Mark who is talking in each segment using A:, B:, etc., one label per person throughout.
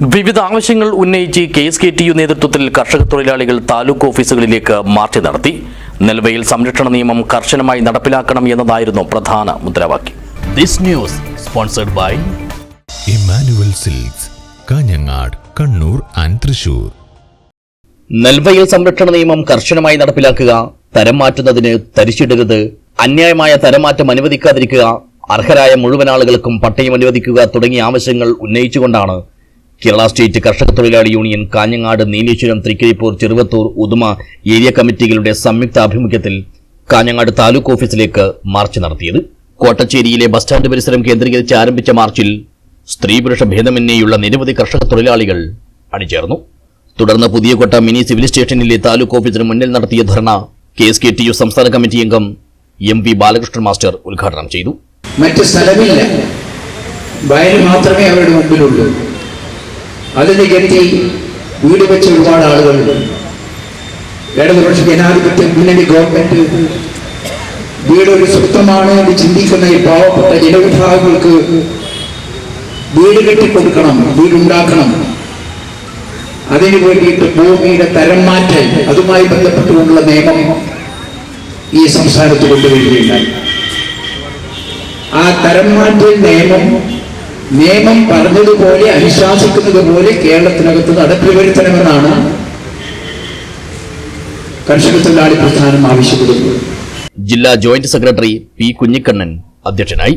A: വിവിധ ആവശ്യങ്ങൾ ഉന്നയിച്ച് K S K T U നേതൃത്വത്തിൽ കർഷക തൊഴിലാളികൾ താലൂക്ക് ഓഫീസുകളിലേക്ക് മാർച്ച് നടത്തി. നെൽവയിൽ സംരക്ഷണ നിയമം കർശനമായി നടപ്പിലാക്കണം എന്നതായിരുന്നു പ്രധാന മുദ്രാവാക്യം. This news sponsored by
B: Emmanuel Silks Kanhangad Kannur and Thrissur.
A: നെൽവയൽ സംരക്ഷണ നിയമം കർശനമായി നടപ്പിലാക്കുക തരം മാറ്റുന്നതിന് തരിച്ചിടരുത് അന്യായമായ തരംമാറ്റം അനുവദിക്കാതിരിക്കുക അർഹരായ മുഴുവൻ ആളുകൾക്കും പട്ടയം അനുവദിക്കുക തുടങ്ങിയ ആവശ്യങ്ങൾ ഉന്നയിച്ചുകൊണ്ടാണ് കേരള സ്റ്റേറ്റ് കർഷക തൊഴിലാളി യൂണിയൻ കാഞ്ഞങ്ങാട് നീലേശ്വരം തൃക്കരിപ്പൂർ ചെറുവത്തൂർ ഉദുമ ഏരിയ കമ്മിറ്റികളുടെ സംയുക്ത ആഭിമുഖ്യത്തിൽ കാഞ്ഞങ്ങാട് താലൂക്ക് ഓഫീസിലേക്ക് മാർച്ച് നടത്തിയത്. കോട്ടച്ചേരിയിലെ ബസ് സ്റ്റാൻഡ് പരിസരം കേന്ദ്രീകരിച്ച് ആരംഭിച്ച മാർച്ചിൽ സ്ത്രീ പുരുഷ ഭേദമന്യേയുള്ള നിരവധി കർഷക തൊഴിലാളികൾ അണിചേർന്നു. തുടർന്ന് പുതിയകോട്ട മിനി സിവിൽ സ്റ്റേഷനിലെ താലൂക്ക് ഓഫീസിന് മുന്നിൽ നടത്തിയ dharna K S K T U സംസ്ഥാന കമ്മിറ്റി അംഗം എം വി ബാലകൃഷ്ണൻ മാസ്റ്റർ ഉദ്ഘാടനം ചെയ്തു.
C: മറ്റ് സ്ഥലമില്ല. വയൽ മാത്രമേ അവരുടെ മുമ്പിലുള്ളൂ. അത് ഗതി വീട് വെച്ച ഒരുപാട് ആളുകളുണ്ട് ഇടതുപക്ഷ ജനാധിപത്യ മുന്നണി ഗവൺമെന്റ് വീട് ഒരു സ്വപ്നമാണ് എന്ന് ചിന്തിക്കുന്ന ഈ പാവപ്പെട്ട ജനവിഭാഗങ്ങൾക്ക് വീട് കെട്ടിക്കൊടുക്കണം വീടുണ്ടാക്കണം. അതിനു വേണ്ടിയിട്ട് ഭൂമിയുടെ തരം മാറ്റൽ അതുമായി ബന്ധപ്പെട്ടുകൊണ്ടുള്ള നിയമം ഈ സംസ്ഥാനത്ത് കൊണ്ടുവരികയുണ്ടായി. ആ തരം മാറ്റൽ നിയമം നിയമം പറഞ്ഞതുപോലെ അനുശാസിക്കുന്നത് പോലെ കേരളത്തിനകത്ത് നടപ്പിൽ വരുത്തണമെന്നാണ് കർഷക തൊഴിലാളി പ്രസ്ഥാനം ആവശ്യപ്പെടുന്നത്.
A: ജില്ലാ ജോയിന്റ് സെക്രട്ടറി പി കുഞ്ഞിക്കണ്ണൻ അധ്യക്ഷനായി.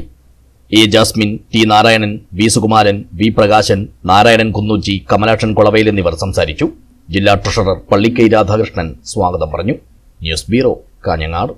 A: A Jasmine T Narayanan V Sukumaran V Prakashan Narayanan Kunnoochi Kamalakshan Kolavayil എന്നിവർ സംസാരിച്ചു. ജില്ലാ ട്രഷറർ പള്ളിക്കൈ രാധാകൃഷ്ണൻ സ്വാഗതം പറഞ്ഞു. News bureau Kanhangad.